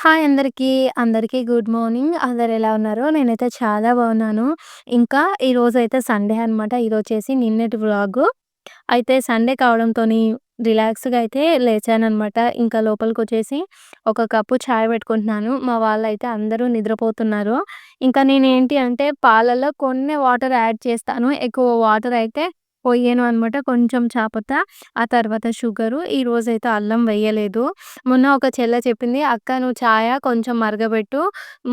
Hi అందరికీ. అందరికీ good morning. అందరు ఎలా ఉన్నారు? నేనైతే చాలా బాగున్నాను. ఇంకా ఈరోజు అయితే సండే అనమాట. ఇదొచ్చేసి నిన్నటి వ్లాగు. అయితే సండే కావడంతోని రిలాక్స్‌గా అయితే లేచానమాట ఇంకా లోపలికి వచ్చేసి ఒక కప్పు చాయ్ పెట్టుకుంటున్నాను. మా వాళ్ళైతే అందరూ నిద్రపోతున్నారు. ఇంకా నేనేంటి అంటే పాలల్లో కొన్ని వాటర్ యాడ్ చేస్తాను. ఎక్కువ వాటర్ అయితే పోయాను అనమాట. కొంచెం చాపత, ఆ తర్వాత షుగరు. ఈరోజైతే అల్లం వెయ్యలేదు. మొన్న ఒక చెల్ల చెప్పింది, "అక్క నువ్వు చాయ కొంచెం మరగబెట్టు.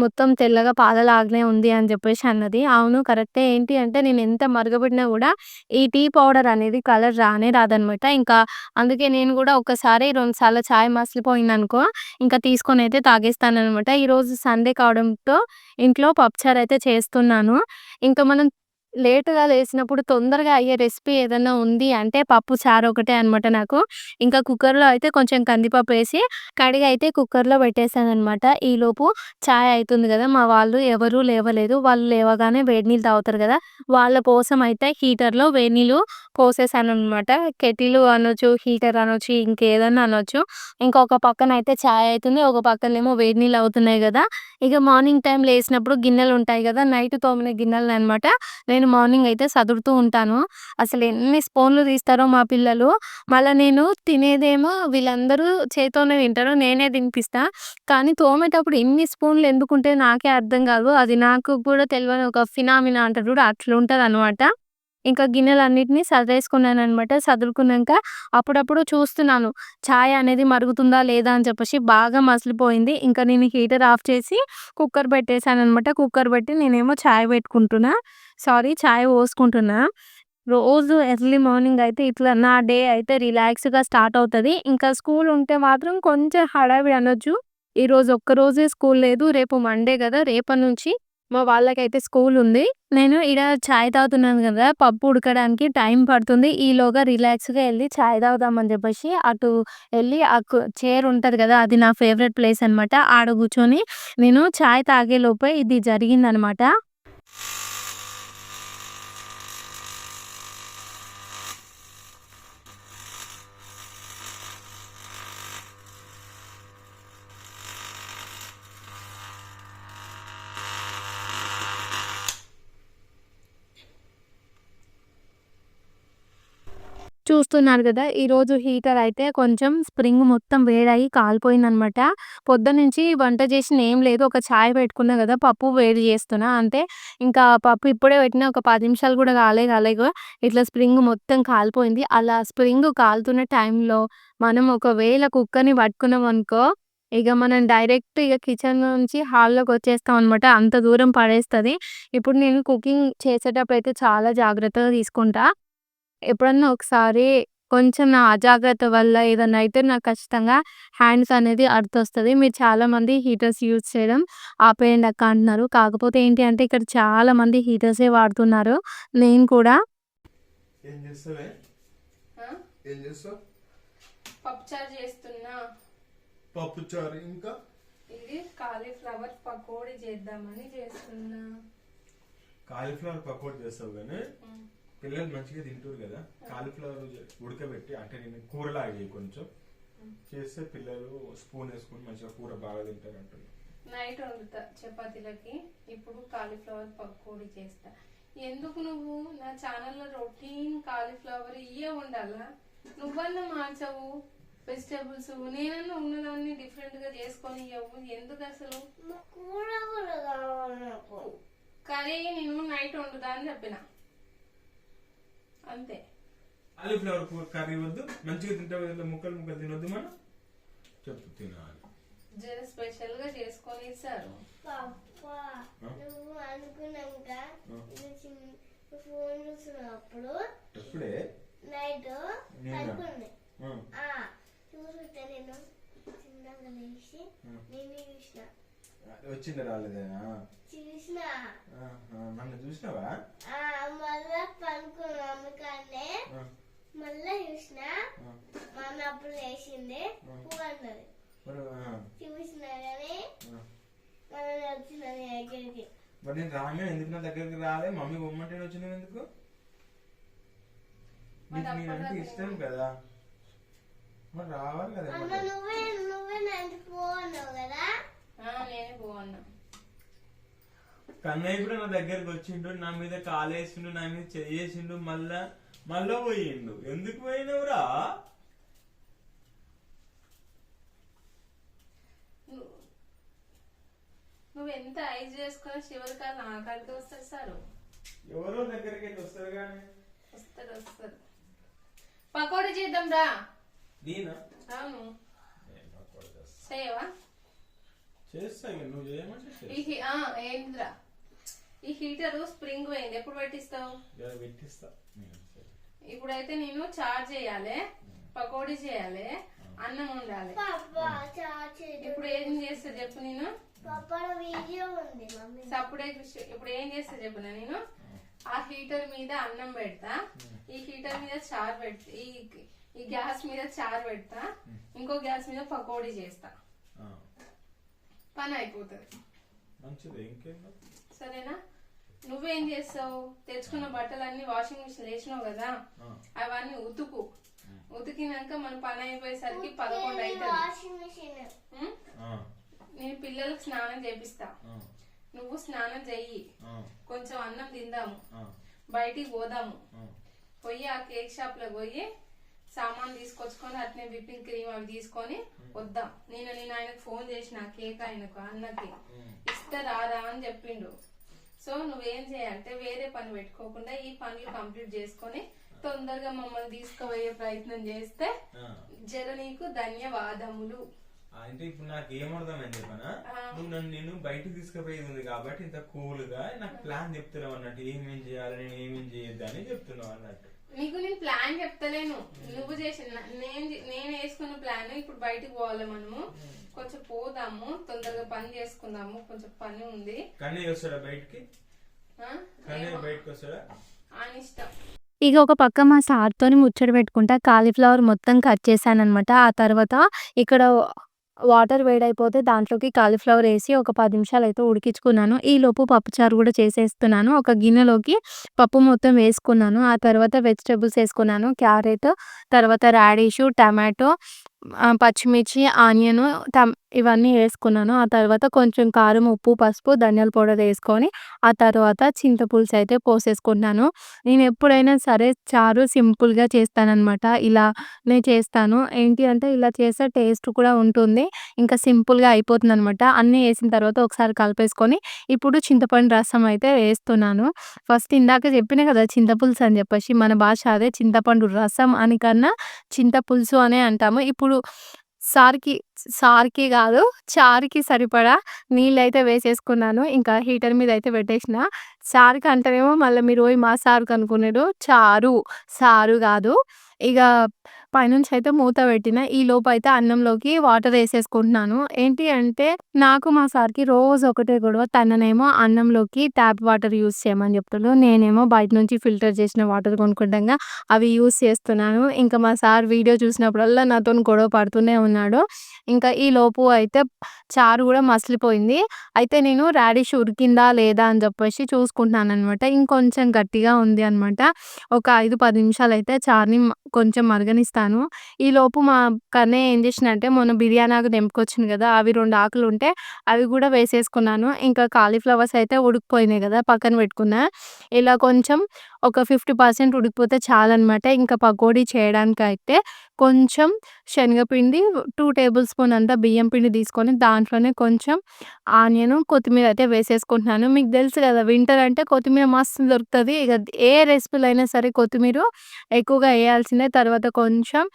మొత్తం తెల్లగా పాలలాగానే ఉంది" అని చెప్పేసి అన్నది. అవును కరెక్టే. ఏంటి అంటే నేను ఎంత మరగబెట్టినా కూడా ఈ టీ పౌడర్ అనేది కలర్ రానే రాదనమాట. ఇంకా అందుకే నేను కూడా ఒకసారి, 2 సార్లు చాయ్ మసిలిపోయిందనుకో ఇంకా తీసుకొని అయితే తాగేస్తాను అనమాట ఈరోజు సండే కావడంతో ఇంట్లో పప్పుచారు అయితే చేస్తున్నాను. ఇంకా మనం లేటుగా లేసినప్పుడు తొందరగా అయ్యే రెసిపీ ఏదైనా ఉంది అంటే పప్పు చారు ఒకటే అనమాట నాకు. ఇంకా కుక్కర్‌లో అయితే కొంచెం కందిపప్పు వేసి కడిగి అయితే కుక్కర్‌లో పెట్టేసాననమాట. ఈలోపు చాయ్ అవుతుంది కదా మా వాళ్ళు ఎవరూ లేవలేదు. వాళ్ళు లేవగానే వేడి నీళ్ళు తాగుతారు కదా వాళ్ళ కోసం అయితే హీటర్‌లో వేడి నీళ్ళు పోసేసాననమాట. కెటిలు అనొచ్చు, హీటర్ అనొచ్చు, ఇంకేదన్నా అనొచ్చు. ఇంకొక పక్కన అయితే చాయ్ అవుతుంది ఒక పక్కనేమో వేడి నీళ్ళు అవుతున్నాయి కదా ఇక మార్నింగ్ టైం లేసినప్పుడు గిన్నెలుంటాయి కదా నైట్ తోమిన గిన్నెలు అనమాట నేను మార్నింగ్ అయితే సదురుతూ ఉంటాను. అసలు ఎన్ని స్పూన్లు తీస్తారో మా పిల్లలు. మళ్ళీ నేను తినేదేమో వీళ్ళందరూ చేతితోనే తింటారు. నేనే తినిపిస్తా. కానీ తోమేటప్పుడు ఎన్ని స్పూన్లు ఎందుకుంటే నాకే అర్థం కాదు అది నాకు కూడా తెలియని ఒక ఫినామినా అంటారు చూడు అనమాట ఇంకా గిన్నెలన్నిటిని సదరేసుకున్నాననమాట. సదురుకున్నాక అప్పుడప్పుడు చూస్తున్నాను. చాయ్ అనేది మరుగుతుందా లేదా అని చెప్పేసి బాగా మసిలిపోయింది. ఇంకా నేను హీటర్ ఆఫ్ చేసి కుక్కర్ పెట్టేసాననమాట. కుక్కర్ పెట్టి నేనేమో చాయ్ పెట్టుకుంటున్నా. సారీ చాయ్ పోసుకుంటున్నా. రోజు ఎర్లీ మార్నింగ్ అయితే ఇట్లా నా డే అయితే రిలాక్స్‌గా స్టార్ట్ అవుతుంది ఇంకా స్కూల్ ఉంటే మాత్రం కొంచెం హడావిడి అనొచ్చు. ఈరోజు ఒక్కరోజే స్కూల్ లేదు. రేపు మండే కదా రేపటి నుంచి మా వాళ్ళకైతే స్కూల్ ఉంది. నేను ఈడ చాయ్ తాగుతున్నాను కదా పప్పు ఉడకడానికి టైం పడుతుంది. ఈలోగా రిలాక్స్‌గా వెళ్ళి చాయ్ తాగుదామని చెప్పేసి అటు వెళ్ళి ఆ కు చైర్ ఉంటుంది కదా అది నా ఫేవరెట్ ప్లేస్ అనమాట. ఆడ కూర్చొని నేను చాయ్ తాగేలోపే ఇది జరిగిందనమాట. చూస్తున్నారు కదా ఈరోజు హీటర్ అయితే కొంచెం స్ప్రింగ్ మొత్తం వేడయ్యి కాలిపోయిందనమాట. పొద్దున్నుంచి వంట చేసిన ఏం లేదు. ఒక చాయ్ పెట్టుకున్నా కదా పప్పు వేడి చేస్తున్నా. అంతే ఇంకా పప్పు ఇప్పుడే పెట్టినా ఒక పది నిమిషాలు కూడా కాలే కాలేగా ఇట్లా స్ప్రింగ్ మొత్తం కాలిపోయింది. అలా స్ప్రింగ్ కాలుతున్న టైంలో మనం ఒకవేళ కుక్కర్‌ని పట్టుకున్నామనుకో ఇక మనం డైరెక్ట్ ఇక కిచెన్ నుంచి హాల్లోకి వచ్చేస్తాం అనమాట. అంత దూరం పడేస్తుంది ఇప్పుడు నేను కుకింగ్ చేసేటప్పుడు అయితే చాలా జాగ్రత్తగా తీసుకుంటా. ఎప్పుడన్నా ఒకసారి కొంచెం నా అజాగ్రత్త వల్ల ఏదన్నా అయితే నాకు ఖచ్చితంగా హ్యాండ్స్ అనేది అడ్డొస్తది. మీరు చాలామంది హీటర్స్ యూజ్ చేయడం ఆపేయండి అక్క అంటున్నారు. కాకపోతే ఏంటి అంటే ఇక్కడ చాలా మంది హీటర్సే వాడుతున్నారు. నేను కూడా ఏం చేస్తావే ఆ? ఏం చేస్తావు పప్పుచారు చేస్తున్నా పప్పు చారు ఇంకా ఇది కాలీఫ్లవర్ పకోడీ చేద్దామని చేస్తున్నా కాలీఫ్లవర్ పకోడీ చేస్తావు కానీ పిల్లలు మంచిగా తింటారు కదా కాలీఫ్లవర్ ఉడకబెట్టి అంటే నేను కూరలాగా చేయి కొంచెం చేస్తే పిల్లలు స్పూన్ వేసుకొని మంచిగా కూర బాగా తింటారు అంటున్నారు. నైట్ వండుతా చపాతీలకి ఇప్పుడు కాలీఫ్లవర్ పకోడీ చేస్తా. ఎందుకు నువ్వు? నా ఛానల్లో రొటీన్ కాలీఫ్లవర్ ఇయే ఉండాలా నువ్వన్నా మార్చవు వెజిటేబుల్స్. నేనన్నా ఉన్నదాన్ని డిఫరెంట్గా చేసుకొని ఇవ్వవు ఎందుకు అసలు? కర్రీ నేను నైట్ వండుతా అని చెప్పిన. అంతే. కాలీఫ్లవర్ కూర కర్రీ వద్దు. మంచిగా తింటావు కదా ముక్కలు ముక్కలు తినొద్దు మనం. చెప్పు తినాలి. జర స్పెషల్గా చేసుకొని ఇస్తారు నువ్వు అనుకున్నాక ఫోన్ చూసినప్పుడు ఎప్పుడే? నైట్? నేనా? పడుకుంది. చూస్తుంటే నేను. చిన్నగా లేచి ఆ. నేను చూసిన. వచ్చింది రాలేదేనా? చూసిన. నన్ను చూసినావా? ఆ మళ్ళా పనుకున్నా అందుకనే ఆ, మళ్ళా చూసిన. మమ్మీ అప్పుడు లేచింది. ఆ. పూ అన్నది. మరి ఆ, చూసిన కానీ. మళ్ళీ వచ్చిన నీ దగ్గరికి. మరి నేను రాగా ఎందుకు నా దగ్గరికి రాలే? మమ్మీ బొమ్మంటే వచ్చినావు ఎందుకు? మరి నీకు నేనంటే ఇష్టం కదా. మరి రావాలి కదా. నువ్వే నువ్వే నన్ను పో అన్నావు కదా కన్నయ్య కూడా నా దగ్గరికి వచ్చిండు నా మీద కాలేసిండు నా మీద చెయ్యేసిండు మళ్ళా మళ్ళా పోయిండు. ఎందుకు పోయినవురా? నువ్వు- నువ్వు ఎంత ఐజ్ చేసుకుని చివరికి నా కాడికి వస్తారు సార్. ఎవరో దగ్గరికి వెళ్ళి వస్తారు కానీ. వస్తారు వస్తారు పకోడీ చేద్దాం రా. నేనా? అవును. నేను. చేయవా? చేస్తా. ఈ హీటర్ స్ప్రింగ్ పోయింది ఎప్పుడు పెట్టిస్తావు. ఇప్పుడైతే నేను చార్జ్ చేయాలి పకోడీ చేయాలి అన్నం ఉండాలి ఇప్పుడు ఏం చేస్తా చెప్పు నేను? సప్పుడే ఇప్పుడు ఏం చేస్తా చెప్పు నేను? ఆ హీటర్ మీద అన్నం పెడతా ఈ హీటర్ మీద చారు పెడతా ఈ ఈ గ్యాస్ మీద చారు పెడతా ఇంకో గ్యాస్ మీద పకోడీ చేస్తా. ఆ, పని అయిపోతుంది. మంచిది ఇంకేందో సరేనా? నువ్వేం చేస్తావు? తెచ్చుకున్న బట్టలన్నీ వాషింగ్ మిషన్ వేసినావు కదా? అవన్నీ ఉతుకు. ఉతికినాక మన పని అయిపోయేసరికి పదకొండు అవుతుంది వాషింగ్ మిషన్. ఉం? ఆ, నేను పిల్లలకు స్నానం చేపిస్తా. నువ్వు స్నానం చెయ్యి. కొంచెం అన్నం తిందాము. బయటికి పోదాము. పోయి ఆ కేక్ షాప్లో పోయి సామాన్ తీసుకొచ్చుకొని అట్నే విప్పింగ్ క్రీమ్ అవి తీసుకొని వద్దాం. నేను నేను ఆయనకు ఫోన్ చేసిన కేక్ ఆయనకు అన్నకి. ఇస్తే రారా అని చెప్పిండు. సో నువ్వేం చేయాలంటే వేరే పని పెట్టుకోకుండా ఈ పనులు కంప్లీట్ చేసుకొని తొందరగా మమ్మల్ని తీసుకుపోయే ప్రయత్నం చేస్తే. జర నీకు ధన్యవాదములు. అంటే ఇప్పుడు నాకు ఏమర్థమని చెప్పనా. నువ్వు నన్ను నేను బయటకు తీసుకుపోయేది ఉంది కాబట్టి ఇంత కూల్గా నాకు ప్లాన్ చెప్తున్నావు అన్నట్టు. ఏమేం చేయాలి నేను ఏమేం చేయొద్దు అని చెప్తున్నావు అన్నట్టు. నీకు నేను ప్లాన్ చెప్తలేను నువ్వు చేసిన నేను నేను వేసుకున్న ప్లాన్ ఇప్పుడు బయటికి పోవాలి మనము కొంచెం పోదాము తొందరగా పని చేసుకుందాము కొంచెం పని ఉంది కన్నయ్య వస్తాడా బయటికి ఆ? కన్నయ్య ఏమో. బయటకు వస్తాడా ఆయన ఇష్టం ఇక ఒక పక్క మా సార్‌తోని ముచ్చట పెట్టుకుంటా కాలీఫ్లవర్ మొత్తం కట్ చేశాననమాట. ఆ తర్వాత ఇక్కడ వాటర్ వేడైపోతే దాంట్లోకి కాలీఫ్లవర్ వేసి ఒక పది నిమిషాలు అయితే ఉడికించుకున్నాను. ఈలోపు పప్పుచారు కూడా చేసేస్తున్నాను. ఒక గిన్నెలోకి పప్పు మొత్తం వేసుకున్నాను. ఆ తర్వాత వెజిటేబుల్స్ వేసుకున్నాను క్యారెట్, తర్వాత రాడిషు, టమాటో, పచ్చిమిర్చి, ఆనియను, టమ్ ఇవన్నీ వేసుకున్నాను ఆ తర్వాత కొంచెం కారం, ఉప్పు, పసుపు, ధనియాల పౌడర్ వేసుకొని ఆ తర్వాత చింతపులుసు అయితే పోసేసుకున్నాను. నేను ఎప్పుడైనా సరే చారు సింపుల్‌గా చేస్తాననమాట. ఇలానే చేస్తాను. ఏంటి అంటే ఇలా చేస్తే టేస్ట్ కూడా ఉంటుంది. ఇంకా సింపుల్‌గా అయిపోతుందనమాట. అన్నీ వేసిన తర్వాత ఒకసారి కలిపేసుకొని ఇప్పుడు చింతపండు రసం అయితే వేస్తున్నాను. ఫస్ట్ ఇందాక చెప్పినా కదా చింతపులుసు అని చెప్పేసి మన భాష అదే చింతపండు రసం అని కన్నా చింతపులుసు అనే అంటాము. ఇప్పుడు సార్‌కి సార్‌కి కాదు చారుకి సరిపడా నీళ్ళు అయితే వేసేసుకున్నాను. ఇంకా హీటర్ మీద అయితే పెట్టేసిన. సార్‌కి అంటేనేమో మళ్ళీ మీరు ఓయ్ మా సార్‌కి అనుకున్నాడు చారు సారు కాదు ఇక పైనుంచి అయితే మూత పెట్టిన. ఈ లోపై అయితే అన్నంలోకి వాటర్ వేసేసుకుంటున్నాను ఏంటి అంటే నాకు మా సార్‌కి రోజు ఒకటే గొడవ. తననేమో అన్నంలోకి ట్యాప్ వాటర్ యూస్ చేయమని చెప్తాడు నేనేమో బయట నుంచి ఫిల్టర్ చేసిన వాటర్ కొనుక్కుంటాగా అవి యూజ్ చేస్తున్నాను. ఇంకా మా సార్ వీడియో చూసినప్పుడల్లా నాతోని గొడవ పడుతూనే ఉన్నాడు. ఇంకా ఈ లోపు అయితే చారు కూడా మసిలిపోయింది. అయితే నేను రాడిష్ ఉరికిందా లేదా అని చెప్పేసి చూసుకుంటున్నాను అనమాట ఇంకొంచెం గట్టిగా ఉంది అనమాట. ఒక ఐదు పది నిమిషాలు అయితే చారుని కొంచెం మరగనిస్తాను. ఈలోపు మా కన్నయ్య ఏం చేసిండంటే మొన్న బిర్యానీ ఆకు తెంపుకొచ్చింది కదా అవి రెండు ఆకులు ఉంటే అవి కూడా వేసేసుకున్నాను. ఇంకా కాలీఫ్లవర్స్ అయితే ఉడికిపోయినాయి కదా పక్కన పెట్టుకున్నా. ఇలా కొంచెం ఒక 50% ఉడికిపోతే చాలన్నమాట. ఇంకా పకోడీ చేయడానికైతే కొంచెం శనగపిండి, టూ టేబుల్ స్పూన్ అంతా బియ్యం పిండి తీసుకొని దాంట్లోనే కొంచెం ఆనియను, కొత్తిమీర అయితే వేసేసుకుంటున్నాను. మీకు తెలుసు కదా వింటర్ అంటే కొత్తిమీర మస్తు దొరుకుతుంది. ఇక ఏ రెసిపీలో అయినా సరే కొత్తిమీర ఎక్కువగా వేయాల్సిందే. తర్వాత కొంచెం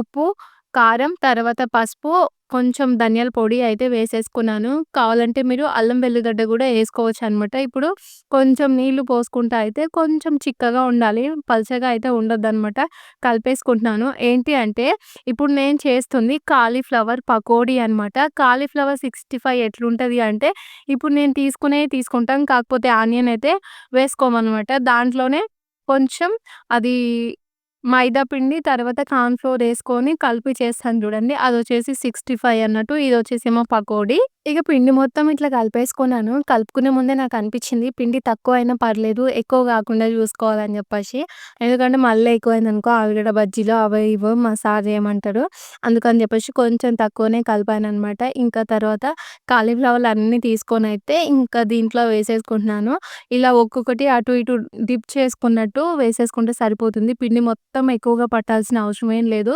ఉప్పు, కారం, తర్వాత పసుపు, కొంచెం ధనియాల పొడి అయితే వేసేసుకున్నాను. కావాలంటే మీరు అల్లం వెల్లిగడ్డ వేసుకోవచ్చు అనమాట ఇప్పుడు కొంచెం నీళ్ళు పోసుకుంటా అయితే కొంచెం చిక్కగా ఉండాలి. పల్చగా అయితే ఉండొద్దనమాట. కలిపేసుకుంటున్నాను. ఏంటి అంటే ఇప్పుడు నేను చేస్తుంది కాలీఫ్లవర్ పకోడీ అనమాట. కాలీఫ్లవర్ 65 ఎట్లుంటది అంటే ఇప్పుడు నేను తీసుకునే తీసుకుంటాం. కాకపోతే ఆనియన్ అయితే వేసుకోమన్నమాట దాంట్లోనే కొంచెం అది మైదా పిండి తర్వాత కార్న్ ఫ్లోర్ వేసుకొని కలిపి చేస్తాను చూడండి. అది వచ్చేసి సిక్స్టీ ఫైవ్ అన్నట్టు. ఇది వచ్చేసి ఏమో పకోడీ. ఇక పిండి మొత్తం ఇట్లా కలిపేసుకున్నాను. కలుపుకునే ముందే నాకు అనిపించింది పిండి తక్కువ అయినా పర్లేదు. ఎక్కువ కాకుండా చూసుకోవాలని చెప్పేసి ఎందుకంటే మళ్ళీ ఎక్కువైందనుకో ఆలుగడ్డ బజ్జీలు అవే ఇవో మా సార్ ఏమంటాడు అందుకని చెప్పేసి కొంచెం తక్కువనే కలిపాను అనమాట ఇంకా తర్వాత కాలీఫ్లవర్లు అన్నీ తీసుకొని అయితే ఇంకా దీంట్లో వేసేసుకుంటున్నాను. ఇలా ఒక్కొక్కటి అటు ఇటు డిప్ చేసుకున్నట్టు వేసేసుకుంటే సరిపోతుంది. పిండి మొత్తం మొత్తం ఎక్కువగా పట్టాల్సిన అవసరం ఏం లేదు.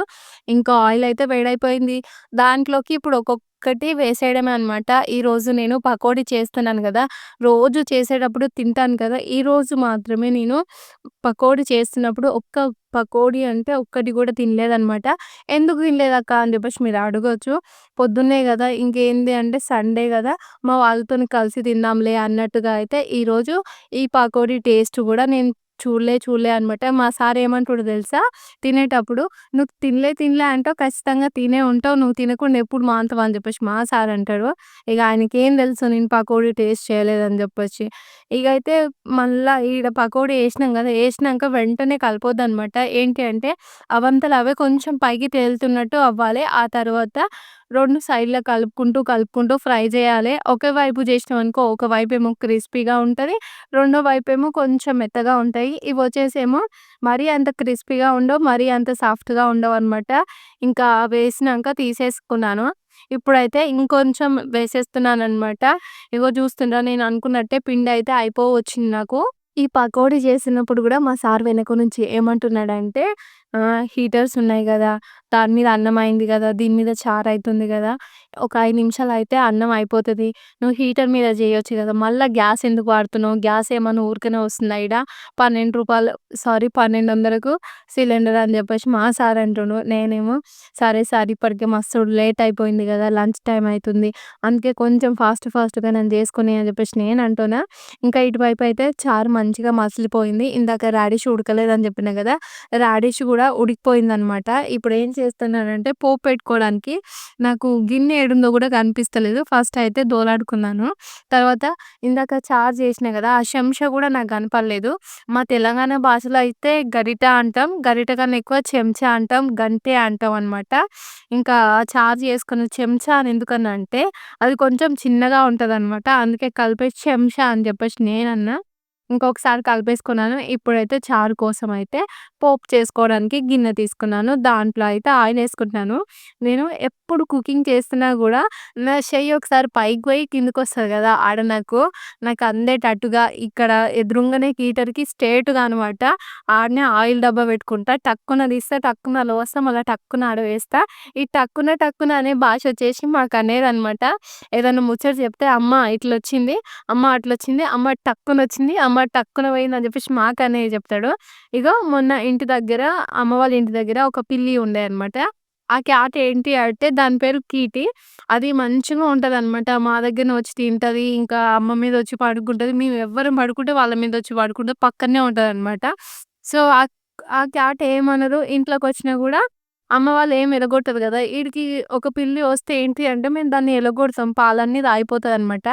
ఇంకా ఆయిల్ అయితే వేడైపోయింది. దాంట్లోకి ఇప్పుడు ఒక్కొక్కటి వేసేయడమే అనమాట. ఈరోజు నేను పకోడీ చేస్తున్నాను కదా రోజు చేసేటప్పుడు తింటాను కదా! ఈరోజు మాత్రమే నేను పకోడీ చేస్తున్నప్పుడు ఒక్క పకోడీ అంటే ఒక్కటి కూడా తినలేదనమాట. ఎందుకు తినలేదక్క అని చెప్పేసి మీరు అడగచ్చు పొద్దున్నే కదా ఇంకేంది అంటే సండే కదా మా వాళ్ళతోని కలిసి తిందాంలే అన్నట్టుగా అయితే ఈరోజు ఈ పకోడీ టేస్ట్ కూడా నేను చూడలే చూడలే అనమాట. మా సార్ ఏమంటుండో తెలుసా? తినేటప్పుడు "నువ్వు తినలే తినలే అంటావు. ఖచ్చితంగా తినే ఉంటావు. నువ్వు తినకుండా ఎప్పుడు మానుతావు" అని చెప్పేసి మా సార్ అంటాడు. ఆయనకి ఏం తెలుసు నేను పకోడీ టేస్ట్ చేయలేదని చెప్పేసి ఇక అయితే మళ్ళా ఈడ పకోడీ వేసినాం కదా వేసినాక వెంటనే కలపొద్దనమాట. ఏంటి అంటే అవంతలు అవే కొంచెం పైకి తేలుతున్నట్టు అవ్వాలి. ఆ తర్వాత రెండు సైడ్‌ల కలుపుకుంటూ, కలుపుకుంటూ ఫ్రై చేయాలి ఒకే వైపు చేసినాం అనుకో ఒక ఏమో క్రిస్పీగా ఉంటుంది రెండో వైపు ఏమో కొంచెం మెత్తగా ఉంటాయి. ఇవి వచ్చేసేమో మరీ అంత క్రిస్పీగా ఉండవు. మరీ అంత సాఫ్ట్‌గా ఉండవనమాట. ఇంకా వేసినాక తీసేసుకున్నాను. ఇప్పుడైతే ఇంకొంచెం వేసేస్తున్నాను అనమాట ఇగో చూస్తుండ్రా నేను అనుకున్నట్టే పిండి అయితే అయిపోవచ్చింది నాకు. ఈ పకోడీ చేసినప్పుడు కూడా మా సార్ వెనక నుంచి ఏమంటున్నాడంటే హీటర్స్ ఉన్నాయి కదా దాని మీద అన్నం అయింది కదా దీని మీద చారు అవుతుంది కదా ఒక ఐదు నిమిషాలు అయితే అన్నం అయిపోతుంది నువ్వు హీటర్ మీద చేయొచ్చు కదా మళ్ళీ గ్యాస్ ఎందుకు వాడుతున్నావు? గ్యాస్ ఏమన్నా ఊరికనే వస్తుందా ఈడ? పన్నెండు రూపాయలు సారీ 1200కు సిలిండర్ అని చెప్పేసి మా సార్ అంటుండు. నేనేమో సరే సార్ ఇప్పటికే మస్తు లేట్ అయిపోయింది కదా లంచ్ టైం అవుతుంది అందుకే కొంచెం ఫాస్ట్ ఫాస్ట్‌గా నేను చేసుకుని అని చెప్పేసి నేను అంటున్నా. ఇంకా ఇటువైపు అయితే చారు మంచిగా మసిలిపోయింది. ఇందాక రాడిష్ ఉడకలేదని జెప్పినా కదా రాడిష్ గూడా ఉడికిపోయిందనమాట. ఏం చేస్తున్నానంటే పోపు పెట్టుకోవడానికి నాకు గిన్నె ఏడుందో కూడా కనిపిస్తలేదు. ఫస్ట్ అయితే దోలాడుకున్నాను. తర్వాత ఇందాక చార్జ్ చేసినా కదా ఆ చెంచా కూడా నాకు కనపడలేదు. మా తెలంగాణ భాషలో అయితే గరిట అంటాం. గరిట కన్నా ఎక్కువ చెంచా అంటాం. గంటే అంటాం అనమాట. ఇంకా చార్జ్ చేసుకున్న చెంచా అని ఎందుకన్నా అంటే అది కొంచెం చిన్నగా ఉంటదనమాట. అందుకే కలిపే చెంచా అని చెప్పేసి నేనన్నా. ఇంకొకసారి కలిపేసుకున్నాను. ఇప్పుడైతే చారు కోసం అయితే పోపు చేసుకోవడానికి గిన్నె తీసుకున్నాను. దాంట్లో అయితే ఆయిల్ వేసుకుంటున్నాను నేను ఎప్పుడు కుకింగ్ చేస్తున్నా కూడా నా చెయ్యి ఒకసారి పైకి పోయి కిందకొస్తుంది కదా ఆడ నాకు నాకు అందేటట్టుగా ఇక్కడ ఎదురుంగానే హీటర్‌కి స్ట్రేట్గా అనమాట. ఆడనే ఆయిల్ డబ్బా పెట్టుకుంటా. టక్కున తీస్తా, టక్కున అలా మళ్ళీ టక్కున ఆడ వేస్తా. ఈ టక్కున టక్కున అనే భాష వచ్చేసి మాకు అన్నీరు అనమాట ఏదైనా ముచ్చట చెప్తే అమ్మ ఇట్లొచ్చింది, అమ్మ అట్లొచ్చింది, అమ్మ టక్కున వచ్చింది అమ్మ టక్కున పోయిందని చెప్పేసి మాకు అన్నయ్య చెప్తాడు. ఇగో మొన్న ఇంటి దగ్గర అమ్మ వాళ్ళ ఇంటి దగ్గర ఒక పిల్లి ఉండే అనమాట. ఆ క్యాట్ ఏంటి అంటే దాని పేరు కీటి. అది మంచిగా ఉంటుంది అనమాట మా దగ్గర వచ్చి తింటుంది ఇంకా అమ్మ మీద వచ్చి పడుకుంటుంది మేము ఎవ్వరం పడుకుంటే వాళ్ళ మీద వచ్చి పడుకుంటది. పక్కనే ఉంటదనమాట. సో, ఆ ఆ క్యాట్ ఇంట్లోకి వచ్చినా కూడా అమ్మ వాళ్ళు ఏం ఎలగొట్టదు కదా వీడికి ఒక పిల్లి వస్తే ఏంటి అంటే మేము దాన్ని ఎలగొడతాం. పాలన్నీ రాయిపోతదనమాట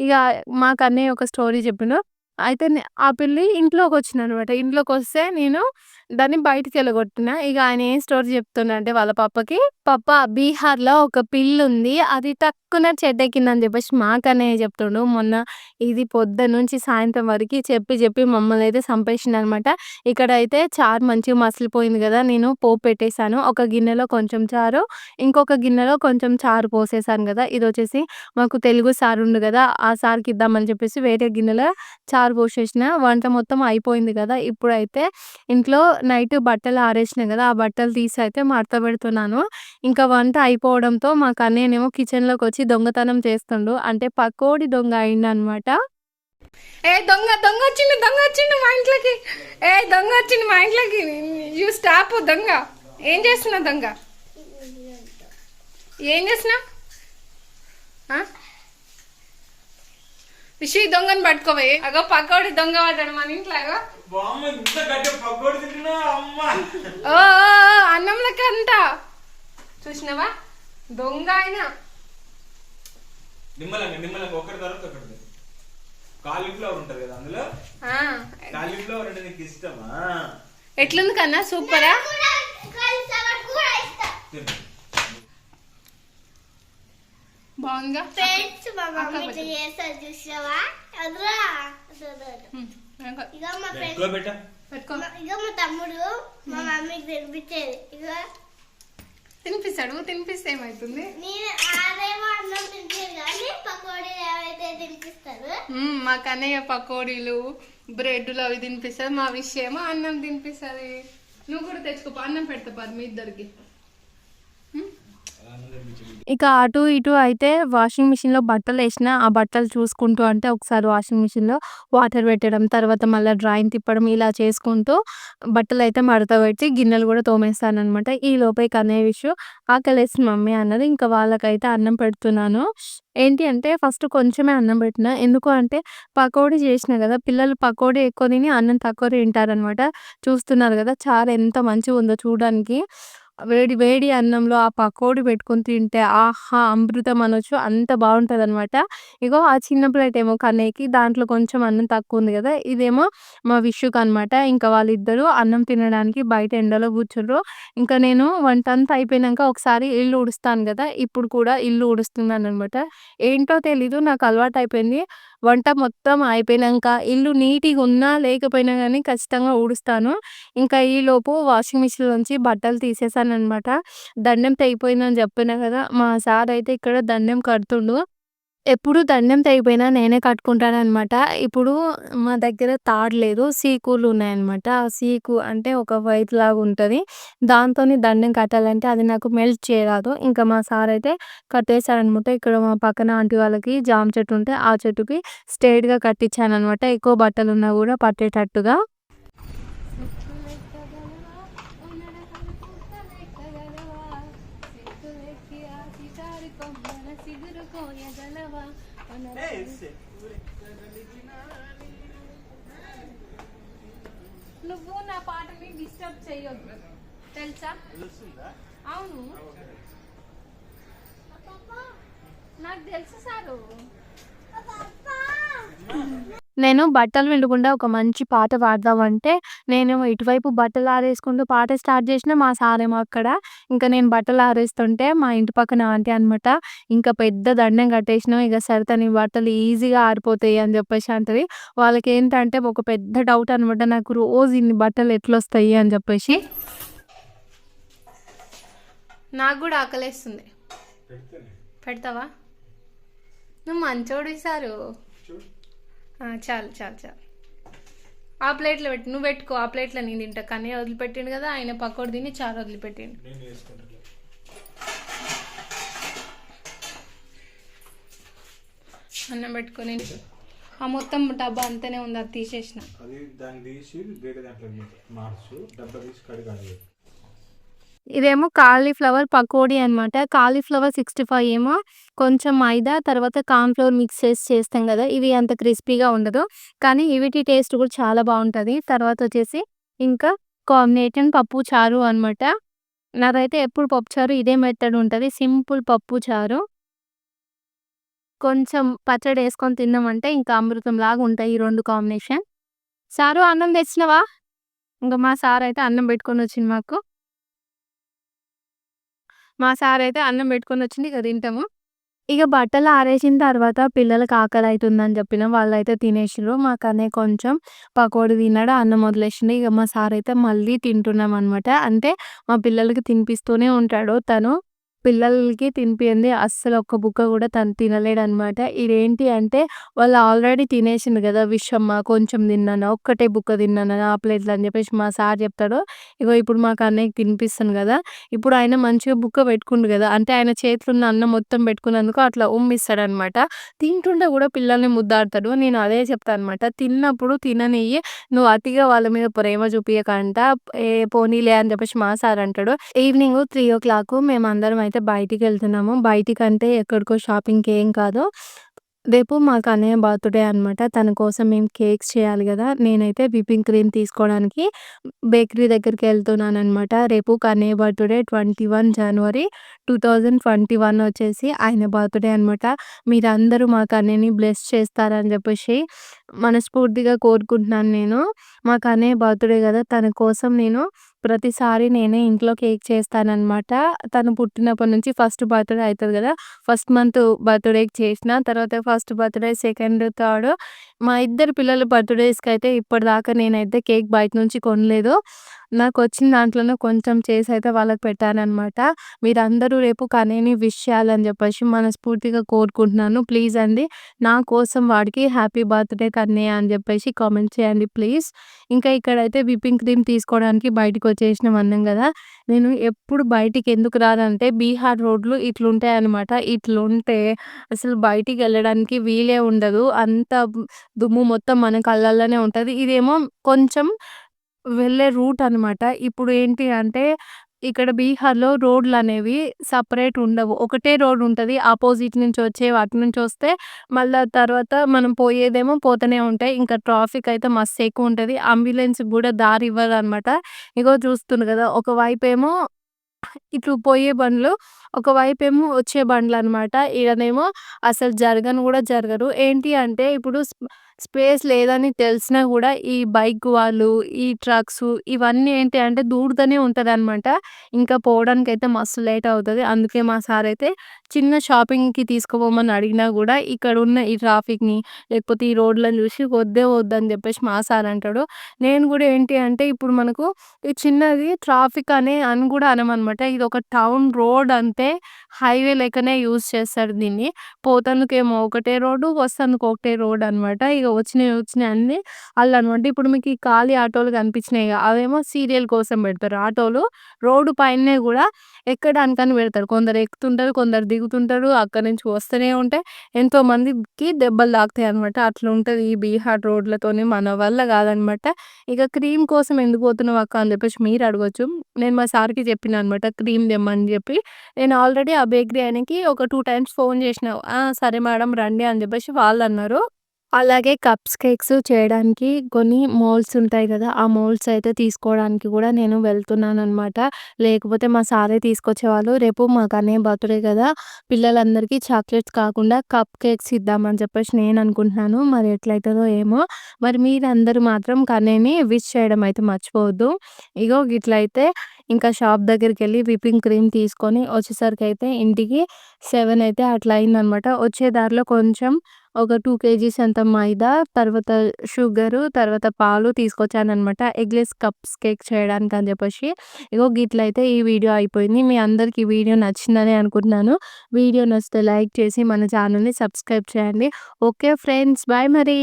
ఇక మాకు అన్నయ్య ఒక స్టోరీ చెప్పిండు. అయితే నే ఆ పిల్లి ఇంట్లోకి వచ్చిన అనమాట ఇంట్లోకి వస్తే నేను దాన్ని బయటికి వెళ్ళగొట్టిన ఇక ఆయన ఏం స్టోరీ చెప్తున్నాడంటే వాళ్ళ పాపకి పాప బీహార్‌లో ఒక పిల్లు ఉంది అది టక్కున చెట్టెక్కిందని" చెప్పేసి మాకనే చెప్తుండు. మొన్న ఇది పొద్దున్నుంచి సాయంత్రం వరకు చెప్పి చెప్పి మమ్మల్ని అయితే సంపేసిన అనమాట ఇక్కడ అయితే చారు మంచిగా మసిలిపోయింది కదా నేను పోపు పెట్టేసాను. ఒక గిన్నెలో కొంచెం చారు, ఇంకొక గిన్నెలో కొంచెం చారు పోసేసాను కదా ఇది వచ్చేసి మాకు తెలుగు సార్ ఉండు కదా ఆ సార్‌కి ఇద్దామని చెప్పేసి వేరే గిన్నెలో చారు పోసేసిన. వంట మొత్తం అయిపోయింది కదా ఇప్పుడైతే ఇంట్లో నైట్ బట్టలు ఆరేసినాం కదా ఆ బట్టలు తీసి అయితే మడత పెడుతున్నాను. ఇంకా వంట అయిపోవడంతో మా కన్నయ్యనేమో కిచెన్‌లోకొచ్చి దొంగతనం చేస్తుండు. అంటే పకోడీ దొంగ అయిండనమాట. ఏ దొంగ దొంగ వచ్చిండు దొంగ వచ్చిండు మా ఇంట్లోకి ఏ దొంగ వచ్చిండు మా ఇంట్లోకి యూ స్టాప్ దొంగ ఏం చేస్తున్నావు దొంగ ఏం చేస్తున్నావు విషి దొంగని పట్టుకోపోయి అగో పక్కోడి దొంగ పడ్డాడు మన ఇంట్లో అగో. పకోడీ ఓ అన్నంలకి అంట చూసినావా? దొంగ ఆయన. నిమ్మలంగా నిమ్మలంగా ఒకటి తర్వాత ఒకటి కాలీఫ్లవర్ ఉంటది కదా అందులో? ఆ, కాలీఫ్లవర్ అంటే నీకు ఇష్టమా? ఎట్లుంది కన్నా? సూపరా? బాగుందిగా? ఫ్రెండ్స్ మా మమ్మీ ఇట్లా చేస్తారు చూసావా అదురా ఇంకా. మా ఫ్రెండ్ ఎక్కువ పెట్టా. పెట్టుకో. ఇక మా తమ్ముడు మా మమ్మీకి తినిపించేది. ఇక తినిపిస్తాడు తినిపిస్తే ఏమవుతుంది నేను ఆరేమో అన్నం తింటేది కానీ పకోడీ ఏవైతే తినిపిస్తారు. మా కన్నయ్య పకోడీలు బ్రెడ్లు అవి తినిపిస్తుంది మా విషయం అన్నం తినిపిస్తుంది. నువ్వు కూడా తెచ్చుకో అన్నం పెడతా పది మీ ఇద్దరికి? ఇక అటు ఇటు అయితే వాషింగ్ మిషన్‌లో వేసిన ఆ బట్టలు చూసుకుంటూ అంటే ఒకసారి వాషింగ్ మిషన్‌లో వాటర్ పెట్టడం, తర్వాత మళ్ళీ డ్రాయింగ్ తిప్పడం ఇలా చేసుకుంటూ బట్టలు అయితే మడత పెట్టి గిన్నెలు కూడా తోమేస్తాననమాట. లోపలికి అనే విషయం ఆకలేసిన మమ్మీ అన్నది. ఇంకా వాళ్ళకైతే అన్నం పెడుతున్నాను. ఏంటి అంటే ఫస్ట్ కొంచెమే అన్నం పెట్టినా. ఎందుకు అంటే పకోడీ చేసినా కదా! పిల్లలు పకోడీ ఎక్కువ తిని అన్నం తక్కువ తింటారనమాట. చూస్తున్నారు కదా! చారు ఎంత మంచిగా ఉందో చూడడానికి. వేడి వేడి అన్నంలో ఆ పకోడీ పెట్టుకొని తింటే ఆహా! అమృతం అనొచ్చు. అంత బాగుంటుంది అనమాట ఇగో ఆ చిన్న ప్లేట్ ఏమో కన్నయ్యకి, దాంట్లో కొంచెం అన్నం తక్కువ ఉంది కదా! ఇదేమో మా విషుక్ అనమాట ఇంకా వాళ్ళిద్దరూ అన్నం తినడానికి బయట ఎండలో కూర్చుండ్రు ఇంకా నేను వంట అంతా అయిపోయినాక ఒకసారి ఇల్లు ఉడుస్తాను కదా! ఇప్పుడు కూడా ఇల్లు ఊడుస్తున్నాననమాట. ఏంటో తెలీదు నాకు అలవాటు అయిపోయింది వంట మొత్తం అయిపోయినాక ఇల్లు నీట్గా ఉన్నా లేకపోయినా కానీ ఖచ్చితంగా ఊడుస్తాను. ఇంకా ఈలోపు వాషింగ్ మిషన్‌లోంచి బట్టలు తీసేసాననమాట. దండెం తెగిపోయిందని చెప్పిన కదా! మా సార్ అయితే ఇక్కడ దండెం కడుతుండు. ఎప్పుడు దండం తెగిపోయినా నేనే కట్టుకుంటాననమాట. ఇప్పుడు మా దగ్గర తాడు లేదు. సీకులు సీకులున్నాయనమాట. ఆ సీకు అంటే ఒక వైపు లాగా ఉంటుంది దాంతోని దండెం కట్టాలంటే అది నాకు మెల్ట్ చేయరాదు. ఇంకా మా సార్ అయితే కట్టేసారనమాట. ఇక్కడ మా పక్కన ఆంటీ వాళ్ళకి జామ చెట్టు ఉంటే ఆ చెట్టుకి స్ట్రెయిట్‌గా కట్టించాననమాట. ఎక్కువ బట్టలున్నా కూడా పట్టేటట్టుగా. నేను బట్టలు పిండకుండా ఒక మంచి పాట పాడదామంటే, నేనేమో ఇటువైపు బట్టలు ఆరేసుకుంటూ పాట స్టార్ట్ చేసినా, మా సారేమో అక్కడ ఇంకా నేను బట్టలు ఆరేస్తుంటే మా ఇంటి పక్కన ఆంటీ అనమాట. ఇంకా పెద్ద దండెం కట్టేసినావు. ఇక సరిత నీ బట్టలు ఈజీగా ఆరిపోతాయి అని చెప్పేసి అంటది. వాళ్ళకేంటంటే ఒక పెద్ద డౌట్ అనమాట. నాకు రోజు ఇన్ని బట్టలు ఎట్లొస్తాయి అని చెప్పేసి. నాకు కూడా ఆకలేస్తుంది పెడతావా నువ్వు మంచోడు సారు చాలు చాలు చాలు. ఆ ప్లేట్లో పెట్టి నువ్వు పెట్టుకో ఆ ప్లేట్లో నేను తింటా. కానీ వదిలిపెట్టిండు కదా ఆయన పకోడి తిని చారు వదిలిపెట్టిండు. అన్నం పెట్టుకొని ఆ మొత్తం డబ్బా అంతనే ఉంది అది తీసేసిన. అది దాన్ని తీసి వేరే దాంట్లో మార్చు డబ్బా తీసి కడిగాలి ఇదేమో కాలీఫ్లవర్ పకోడీ అనమాట. కాలీఫ్లవర్ 65 ఏమో కొంచెం మైదా, తర్వాత కార్న్ ఫ్లోర్ మిక్స్ చేసి చేస్తాం కదా! ఇవి అంత క్రిస్పీగా ఉండదు. కానీ వీటి టేస్ట్ కూడా చాలా బాగుంటుంది తర్వాత వచ్చేసి ఇంకా కాంబినేషన్ పప్పు చారు అనమాట. నాదైతే ఎప్పుడు పప్పు చారు ఇదే మెథడ్ ఉంటుంది సింపుల్ పప్పు చారు. కొంచెం పచ్చడి వేసుకొని తిన్నామంటే ఇంకా అమృతంలాగా ఉంటాయి ఈ రెండు కాంబినేషన్. సారు అన్నం తెచ్చినవా? ఇంక మా సార్ అయితే అన్నం పెట్టుకొని వచ్చింది మాకు. మా సార్ అయితే అన్నం పెట్టుకొని వచ్చింది ఇక తింటాము. ఇక బట్టలు ఆరేసిన తర్వాత పిల్లలకి ఆకలి అవుతుందని చెప్పిన. వాళ్ళు అయితే మా మాకనే కొంచెం పకోడి తిన్నాడు. అన్నం వదిలేసిండు. ఇక మా సార్ అయితే మళ్ళీ తింటున్నామనమాట. అంటే మా పిల్లలకి తినిపిస్తూనే ఉంటాడు తను. పిల్లలకి తినిపియంది అస్సలు ఒక్క బుక్క కూడా తను తినలేడనమాట. ఇదేంటి అంటే వాళ్ళు ఆల్రెడీ తినేసిండు కదా! విషమ్మ కొంచెం తిన్నాను. ఒక్కటే బుక్క తిన్నాను ఆ ప్లేట్‌లో అని చెప్పేసి మా సార్ చెప్తాడు. ఇగో ఇప్పుడు మాకు అన్నయ్యకి తినిపిస్తాను కదా! ఇప్పుడు ఆయన మంచిగా బుక్క పెట్టుకుండు కదా! అంటే ఆయన చేతిలో ఉన్న అన్నం మొత్తం పెట్టుకున్నందుకు అట్లా ఉమ్మిస్తాడనమాట. తింటుంటే కూడా పిల్లల్ని ముద్దాడతాడు నేను అదే చెప్తాను అనమాట. తిన్నప్పుడు తిననియ్యి. నువ్వు అతిగా వాళ్ళ మీద ప్రేమ చూపించకంట ఏ పోనీలే అని చెప్పేసి మా సార్ అంటాడు. ఈవినింగ్ 3:00 మేమందరం అయితే బయటికి బయటికంటే ఎక్కడికో షాపింగ్‌కి ఏం కాదు. రేపు మాకు అన్నయ్య బర్త్‌డే అనమాట. తన కోసం మేము కేక్స్ చేయాలి కదా నేనైతే విపింగ్ క్రీమ్ తీసుకోవడానికి బేకరీ దగ్గరికి వెళ్తున్నాను అనమాట రేపు అన్నయ్య బర్త్‌డే 21 జనవరి 2021 వచ్చేసి ఆయన బర్త్‌డే అనమాట. మీరందరూ మాకు అన్నయ్యని బ్లెస్ చేస్తారని చెప్పేసి మనస్ఫూర్తిగా కోరుకుంటున్నాను నేను. మాకు అన్నయ్య బర్త్‌డే కదా తన కోసం నేను ప్రతిసారి నేనే ఇంట్లో కేక్ చేస్తానన్నమాట తను పుట్టినప్పటి నుంచి ఫస్ట్ బర్త్‌డే అయితది కదా ఫస్ట్ మంత్ బర్త్‌డేకి చేసిన. తర్వాత ఫస్ట్ బర్త్‌డే, సెకండ్, థర్డ్ మా ఇద్దరు పిల్లల అయితే ఇప్పటిదాకా నేనైతే కేక్ బయట నుంచి కొనలేదు. నాకు వచ్చిన దాంట్లోనే కొంచెం చేసి అయితే వాళ్ళకి పెట్టానమాట మీరందరూ రేపు కనేని విష్ చేయాలని చెప్పేసి మనస్ఫూర్తిగా కోరుకుంటున్నాను. ప్లీజ్ అండి నా కోసం వాడికి హ్యాపీ బర్త్‌డే కన్నయ్య అని చెప్పేసి కామెంట్ చేయండి ప్లీజ్. ఇంకా ఇక్కడైతే విపింగ్ క్రీమ్ తీసుకోవడానికి బయటికొచ్చేసినాం అన్నాం కదా నేను ఎప్పుడు బయటికి ఎందుకు రానంటే బీహార్ రోడ్లు ఇట్లుంటాయనమాట. ఇట్లుంటే అసలు బయటికి వెళ్ళడానికి వీలే ఉండదు. అంత దుమ్ము మొత్తం మన కళ్ళల్లోనే ఉంటుంది ఇదేమో కొంచెం వెళ్ళే రూట్ అనమాట. ఇప్పుడు ఏంటి అంటే ఇక్కడ బీహార్‌లో రోడ్లు అనేవి సపరేట్ ఉండవు. ఒకటే రోడ్ ఉంటుంది ఆపోజిట్ నుంచి వచ్చే వాటి నుంచి వస్తే మళ్ళా తర్వాత మనం పోయేదేమో పోతూనే ఉంటాయి. ఇంకా ట్రాఫిక్ అయితే మస్తు ఎక్కువ ఉంటుంది అంబులెన్స్‌కి కూడా దారి ఇవ్వదు అనమాట ఇగో చూస్తుంది కదా ఒకవైపు ఏమో ఇప్పుడు పోయే బండ్లు, ఒకవైపేమో వచ్చే బండ్లు అనమాట ఈడనేమో అసలు జరగను కూడా జరగరు. ఏంటి అంటే ఇప్పుడు స్పేస్ లేదని తెలిసినా కూడా ఈ బైక్ వాళ్ళు, ఈ ట్రక్స్ ఇవన్నీ ఏంటి అంటే దూరుతూనే ఉంటదనమాట. ఇంకా పోవడానికి అయితే మస్తు లేట్ అవుతుంది అందుకే మా సార్ అయితే చిన్న షాపింగ్‌కి తీసుకుపోమని అడిగినా కూడా ఇక్కడ ఉన్న ఈ ట్రాఫిక్‌ని లేకపోతే ఈ రోడ్లను చూసి వద్దే వద్దని చెప్పేసి మా సార్ అంటాడు. నేను కూడా ఏంటి అంటే ఇప్పుడు మనకు ఈ చిన్నది ట్రాఫిక్ అనే అని కూడా అనమనమాట. ఇది ఒక టౌన్ రోడ్ అంతే. హైవే లెక్కనే యూజ్ చేస్తారు దీన్ని. పోతందుకేమో ఒకటే రోడ్డు, వస్తందుకు ఒకటే రోడ్ అనమాట. వచ్చినాయి వచ్చినాయి అన్ని వాళ్ళు అనమాట ఇప్పుడు మీకు ఈ ఖాళీ ఆటోలు కనిపించినాయి అవేమో సీరియల్ కోసం పెడతారు. ఆటోలు రోడ్డు పైనే కూడా ఎక్కడానికని పెడతారు. కొందరు ఎక్కుతుంటారు, కొందరు దిగుతుంటారు. అక్కడి నుంచి వస్తూనే ఉంటాయి. ఎంతో మందికి దెబ్బలు తాకుతాయనమాట. అట్లుంటది ఈ బీహార్ రోడ్లతోని మన వల్ల కాదనమాట ఇక క్రీమ్ కోసం ఎందుకు పోతున్నావు అక్క అని చెప్పేసి మీరు అడగొచ్చు. నేను మా సార్‌కి చెప్పిన అనమాట క్రీమ్ దెమ్మని చెప్పి నేను ఆల్రెడీ ఆ బేకరీ ఆయనకి ఒక టూ టైమ్స్ ఫోన్ చేసినా. సరే మేడం రండి అని చెప్పేసి వాళ్ళు అన్నారు అలాగే కప్స్ కేక్స్ చేయడానికి కొన్ని మోల్డ్స్ ఉంటాయి కదా ఆ మోల్డ్స్ అయితే తీసుకోవడానికి కూడా నేను వెళ్తున్నాను అనమాట లేకపోతే మా సారే తీసుకొచ్చేవాళ్ళు. రేపు మా అనే బర్త్‌డే కదా పిల్లలందరికీ చాక్లెట్స్ కాకుండా కప్ కేక్స్ ఇద్దామని చెప్పేసి నేను అనుకుంటున్నాను. మరి ఎట్లయితుందో ఏమో! మరి మీరందరూ మాత్రం కనేని విష్ చేయడం అయితే మర్చిపోవద్దు. ఇగో గిట్లయితే ఇంకా షాప్ దగ్గరికి వెళ్ళి విపింగ్ క్రీమ్ తీసుకొని వచ్చేసరికి అయితే ఇంటికి సెవెన్ అయితే అట్లా అయిందనమాట. వచ్చే దారిలో కొంచెం ఒక టూ కేజీస్ అంత మైదా, తర్వాత షుగరు, తర్వాత పాలు తీసుకొచ్చాననమాట. ఎగ్‌లెస్ కప్స్ కేక్ చేయడానికి అని చెప్పేసి ఇగో గిట్లయితే ఈ వీడియో అయిపోయింది. మీ అందరికి వీడియో నచ్చిందనే అనుకుంటున్నాను. వీడియో నచ్చితే లైక్ చేసి మన ఛానల్ని సబ్స్క్రైబ్ చేయండి. Okay friends. బాయ్ మరి.